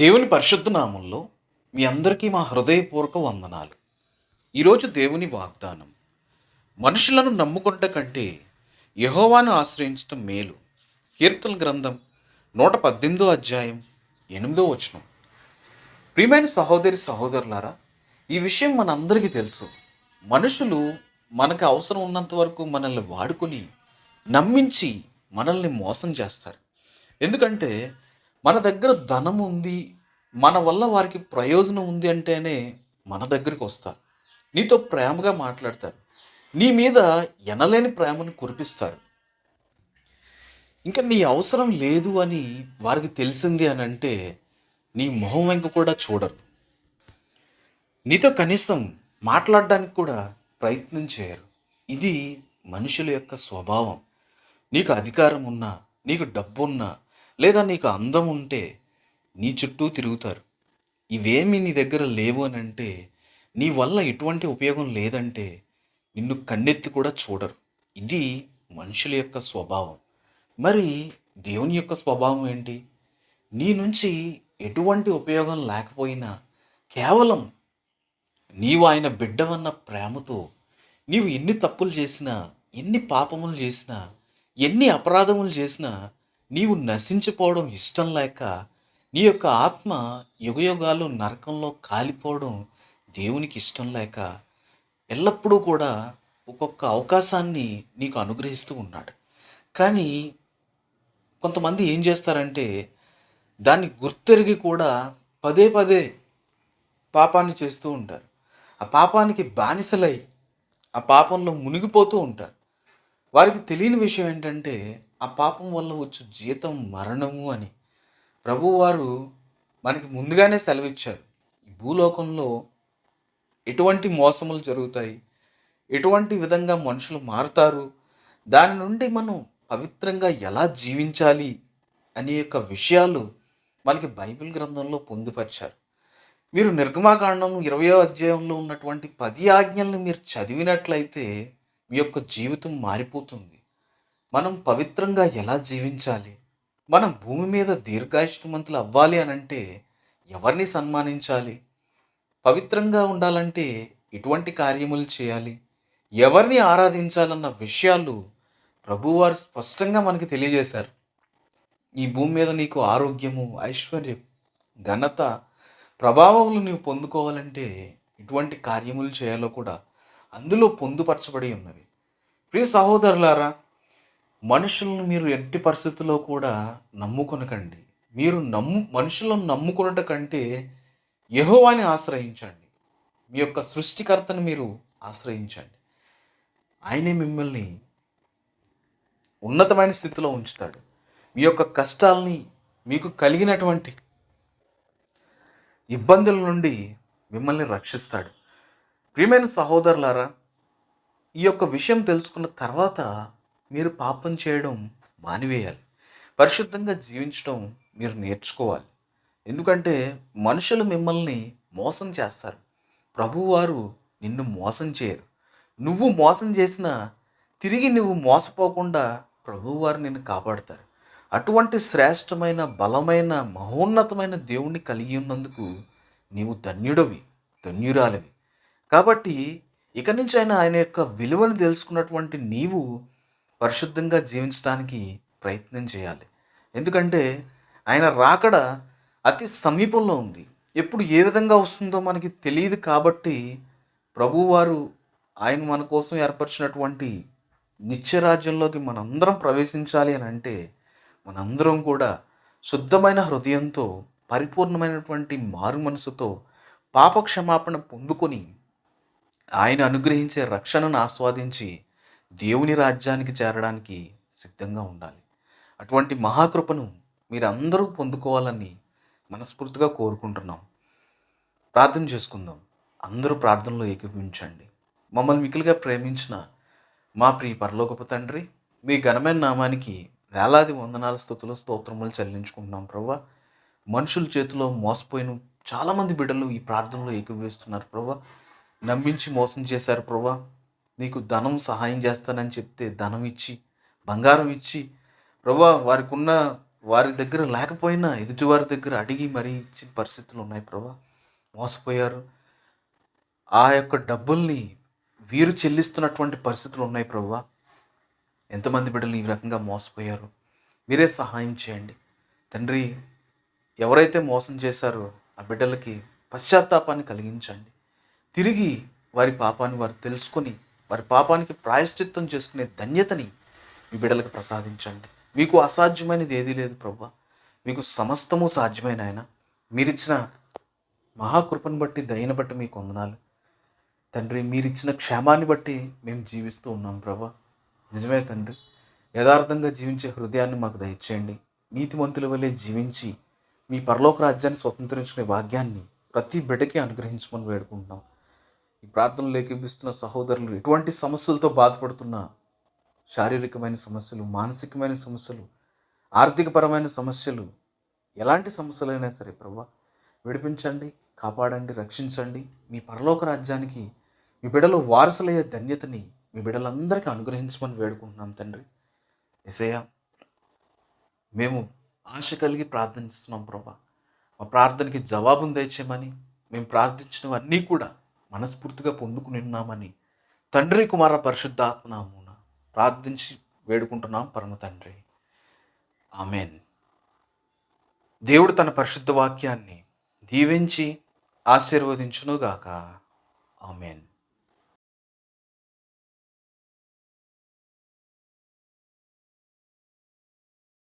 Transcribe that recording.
దేవుని పరిశుద్ధ నామంలో మీ అందరికీ మా హృదయపూర్వక వందనాలు. ఈరోజు దేవుని వాగ్దానం మనుషులను నమ్ముకుంట కంటే యహోవాను ఆశ్రయించటం మేలు. కీర్తన గ్రంథం నూట పద్దెనిమిదో అధ్యాయం ఎనిమిదో వచనం. ప్రియమైన సహోదరి సహోదరులారా ఈ విషయం మనందరికీ తెలుసు. మనుషులు మనకు అవసరం ఉన్నంత వరకు మనల్ని వాడుకొని నమ్మించి మనల్ని మోసం చేస్తారు. ఎందుకంటే మన దగ్గర ధనం ఉంది మన వల్ల వారికి ప్రయోజనం ఉంది అంటేనే మన దగ్గరికి వస్తారు. నీతో ప్రేమగా మాట్లాడతారు. నీ మీద ఎనలేని ప్రేమను కురిపిస్తారు. ఇంకా నీ అవసరం లేదు అని వారికి తెలిసింది అని అంటే నీ మొహం వెంక కూడా చూడరు. నీతో కనీసం మాట్లాడడానికి కూడా ప్రయత్నం చేయరు. ఇది మనుషుల యొక్క స్వభావం. నీకు అధికారం ఉన్నా నీకు డబ్బు ఉన్నా లేదా నీకు అందం ఉంటే నీ చుట్టూ తిరుగుతారు. ఇవేమి నీ దగ్గర లేవు అని అంటే నీ వల్ల ఎటువంటి ఉపయోగం లేదంటే నిన్ను కన్నెత్తి కూడా చూడరు. ఇది మనుషుల యొక్క స్వభావం. మరి దేవుని యొక్క స్వభావం ఏంటి? నీ నుంచి ఎటువంటి ఉపయోగం లేకపోయినా కేవలం నీవు ఆయన బిడ్డవన్న ప్రేమతో నీవు ఎన్ని తప్పులు చేసినా ఎన్ని పాపములు చేసినా ఎన్ని అపరాధములు చేసినా నీవు నశించిపోవడం ఇష్టం లేక నీ యొక్క ఆత్మ యుగయుగాలు నరకంలో కాలిపోవడం దేవునికి ఇష్టం లేక ఎల్లప్పుడూ కూడా ఒక్కొక్క అవకాశాన్ని నీకు అనుగ్రహిస్తూ ఉన్నాడు. కానీ కొంతమంది ఏం చేస్తారంటే దాన్ని గుర్తెరిగి కూడా పదే పదే పాపాన్ని చేస్తూ ఉంటారు. ఆ పాపానికి బానిసలై ఆ పాపంలో మునిగిపోతూ ఉంటారు. వారికి తెలియని విషయం ఏంటంటే ఆ పాపం వల్ల వచ్చు జీతం మరణము అని. ప్రభువారు మనకి ముందుగానే సెలవిచ్చారు. ఈ భూలోకంలో ఎటువంటి మోసములు జరుగుతాయి? ఎటువంటి విధంగా మనుషులు మారుతారు? దాని నుండి మనం పవిత్రంగా ఎలా జీవించాలి అనే యొక్క విషయాలు మనకి బైబిల్ గ్రంథంలో పొందుపరిచారు. మీరు నిర్గమాకాండం ఇరవయో అధ్యాయంలో ఉన్నటువంటి పది ఆజ్ఞల్ని మీరు చదివినట్లయితే మీ యొక్క జీవితం మారిపోతుంది. మనం పవిత్రంగా ఎలా జీవించాలి? మనం భూమి మీద దీర్ఘాయుష్మంతులు అవ్వాలి అని అంటే ఎవరిని సన్మానించాలి? పవిత్రంగా ఉండాలంటే ఎటువంటి కార్యములు చేయాలి. ఎవరిని ఆరాధించాలన్న విషయాలు ప్రభువారు స్పష్టంగా మనకి తెలియజేశారు. ఈ భూమి మీద నీకు ఆరోగ్యము ఐశ్వర్యం ఘనత ప్రభావములు నీవు పొందుకోవాలంటే ఎటువంటి కార్యములు చేయాలో కూడా అందులో పొందుపరచబడి ఉన్నవి. ప్రియ సహోదరులారా మనుషులను మీరు ఎట్టి పరిస్థితుల్లో కూడా నమ్ముకొనకండి. మీరు నమ్ము మనుషులను నమ్ముకునట కంటే యహోవాని ఆశ్రయించండి. మీ యొక్క సృష్టికర్తను మీరు ఆశ్రయించండి. ఆయనే మిమ్మల్ని ఉన్నతమైన స్థితిలో ఉంచుతాడు. మీ యొక్క కష్టాలని మీకు కలిగినటువంటి ఇబ్బందుల నుండి మిమ్మల్ని రక్షిస్తాడు. ప్రియమైన సహోదరులారా ఈ యొక్క విషయం తెలుసుకున్న తర్వాత మీరు పాపం చేయడం మానివేయాలి. పరిశుద్ధంగా జీవించడం మీరు నేర్చుకోవాలి. ఎందుకంటే మనుషులు మిమ్మల్ని మోసం చేస్తారు. ప్రభువారు నిన్ను మోసం చేయరు. నువ్వు మోసం చేసినా తిరిగి నువ్వు మోసపోకుండా ప్రభువారు నిన్ను కాపాడతారు. అటువంటి శ్రేష్టమైన బలమైన మహోన్నతమైన దేవుణ్ణి కలిగి ఉన్నందుకు నీవు ధన్యుడవి ధన్యురాలివి. కాబట్టి ఇక నుంచి ఆయన ఆయన యొక్క విలువను తెలుసుకున్నటువంటి నీవు పరిశుద్ధంగా జీవించడానికి ప్రయత్నం చేయాలి. ఎందుకంటే ఆయన రాకడ అతి సమీపంలో ఉంది. ఎప్పుడు ఏ విధంగా వస్తుందో మనకి తెలియదు కాబట్టి ప్రభువారు ఆయన మన కోసం ఏర్పరిచినటువంటి నిత్యరాజ్యంలోకి మనందరం ప్రవేశించాలి అని అంటే మనందరం కూడా శుద్ధమైన హృదయంతో పరిపూర్ణమైనటువంటి మారు మనసుతో పాపక్షమాపణ పొందుకొని ఆయన అనుగ్రహించే రక్షణను ఆస్వాదించి దేవుని రాజ్యానికి చేరడానికి సిద్ధంగా ఉండాలి. అటువంటి మహాకృపను మీరందరూ పొందుకోవాలని మనస్ఫూర్తిగా కోరుకుంటున్నాం. ప్రార్థన చేసుకుందాం. అందరూ ప్రార్థనలో ఏకీపించండి మమ్మల్ని మిగిలిగా ప్రేమించిన మా ప్రియ పరలోకపు తండ్రి మీ ఘనమైన నామానికి వేలాది వందనాల స్థుతులు స్తోత్రములు చెల్లించుకుంటున్నాం ప్రవ్వా. మనుషుల చేతిలో మోసపోయిన చాలామంది బిడ్డలు ఈ ప్రార్థనలో ఏకీభవిస్తున్నారు ప్రవ్వా. నమ్మించి మోసం చేశారు ప్రవ్వా. నీకు ధనం సహాయం చేస్తానని చెప్తే ధనం ఇచ్చి బంగారం ఇచ్చి ప్రభా వారికి ఉన్న వారి దగ్గర లేకపోయినా ఎదుటివారి దగ్గర అడిగి మరీ ఇచ్చిన పరిస్థితులు ఉన్నాయి ప్రభా. మోసపోయారు. ఆ యొక్క డబ్బుల్ని వీరు చెల్లిస్తున్నటువంటి పరిస్థితులు ఉన్నాయి ప్రభా. ఎంతమంది బిడ్డలు ఈ రకంగా మోసపోయారు? మీరే సహాయం చేయండి. తండ్రి ఎవరైతే మోసం చేశారో ఆ బిడ్డలకి పశ్చాత్తాపాన్ని కలిగించండి. తిరిగి వారి పాపాన్ని వారు తెలుసుకొని వారి పాపానికి ప్రాయశ్చిత్తం చేసుకునే ధన్యతని మీ బిడ్డలకు ప్రసాదించండి. మీకు అసాధ్యమైనది ఏదీ లేదు ప్రవ్వ. మీకు సమస్తము సాధ్యమైన ఆయన. మీరిచ్చిన మహాకృపను బట్టి దయను బట్టి మీకు వందనాలు. తండ్రి మీరిచ్చిన క్షేమాన్ని బట్టి మేము జీవిస్తూ ఉన్నాం ప్రభా నిజమే తండ్రి. యథార్థంగా జీవించే హృదయాన్ని మాకు దయచేయండి. నీతిమంతుల వల్లే జీవించి మీ పరలోక రాజ్యాన్ని స్వతంత్రించుకునే భాగ్యాన్ని ప్రతి బిడ్డకి అనుగ్రహించమని వేడుకుంటున్నాం. ఈ ప్రార్థనలు లేఖిపిస్తున్న సహోదరులు ఎటువంటి సమస్యలతో బాధపడుతున్న శారీరకమైన సమస్యలు మానసికమైన సమస్యలు ఆర్థికపరమైన సమస్యలు ఎలాంటి సమస్యలైనా సరే ప్రభా విడిపించండి కాపాడండి రక్షించండి. మీ పరలోక రాజ్యానికి మీ బిడలో వారసులయ్యే ధన్యతని మీ బిడ్డలందరికీ అనుగ్రహించమని వేడుకుంటున్నాం తండ్రి. ఎసయ్య మేము ఆశ కలిగి ప్రార్థిస్తున్నాం ప్రభా. మా ప్రార్థనకి జవాబును దయచేయమని మేము ప్రార్థించినవన్నీ కూడా మనస్ఫూర్తిగా పొందుకుని ఉన్నామని తండ్రి కుమార పరిశుద్ధాత్మనామున ప్రార్థించి వేడుకుంటున్నాం. పరమ తండ్రి. ఆమెన్. దేవుడు తన పరిశుద్ధ వాక్యాన్ని దీవించి ఆశీర్వదించునుగాక. ఆమెన్.